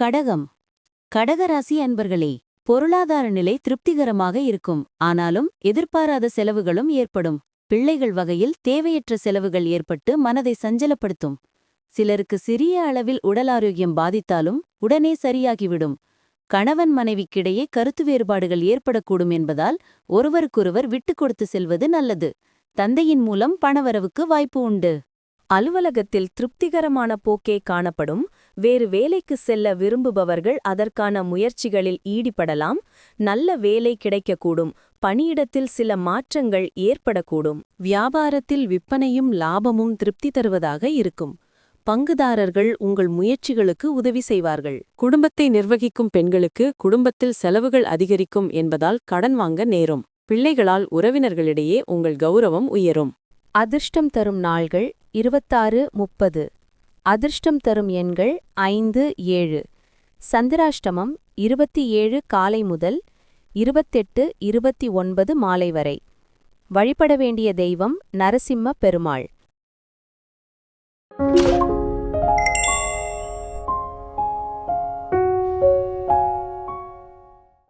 கடகம். கடகராசி அன்பர்களே பொருளாதார நிலை திருப்திகரமாக இருக்கும். ஆனாலும் எதிர்பாராத செலவுகளும் ஏற்படும். பிள்ளைகள் வகையில் தேவையற்ற செலவுகள் ஏற்பட்டு மனதை சஞ்சலப்படுத்தும். சிலருக்கு சிறிய அளவில் உடல் ஆரோக்கியம் பாதித்தாலும் உடனே சரியாகிவிடும். கணவன் மனைவிக்கிடையே கருத்து வேறுபாடுகள் ஏற்படக்கூடும் என்பதால் ஒருவருக்கொருவர் விட்டுக் கொடுத்து செல்வது நல்லது. தந்தையின் மூலம் பணவரவுக்கு வாய்ப்பு உண்டு. அலுவலகத்தில் திருப்திகரமான போக்கே காணப்படும். வேறு வேலைக்கு செல்ல விரும்புபவர்கள் அதற்கான முயற்சிகளில் ஈடுபடலாம். நல்ல வேலை கிடைக்கக்கூடும். பணியிடத்தில் சில மாற்றங்கள் ஏற்படக்கூடும். வியாபாரத்தில் விற்பனையும் லாபமும் திருப்தி தருவதாக இருக்கும். பங்குதாரர்கள் உங்கள் முயற்சிகளுக்கு உதவி செய்வார்கள். குடும்பத்தை நிர்வகிக்கும் பெண்களுக்கு குடும்பத்தில் செலவுகள் அதிகரிக்கும் என்பதால் கடன் வாங்க நேரும். பிள்ளைகளால் உறவினர்களிடையே உங்கள் கௌரவம் உயரும். அதிர்ஷ்டம் தரும் நாள்கள் இருபத்தாறு முப்பது. அதிர்ஷ்டம் தரும் எண்கள் ஐந்து ஏழு. சந்திராஷ்டமம் இருபத்தி ஏழு காலை முதல் இருபத்தெட்டு இருபத்தி ஒன்பது மாலை வரை. வழிபட வேண்டிய தெய்வம் நரசிம்ம பெருமாள்.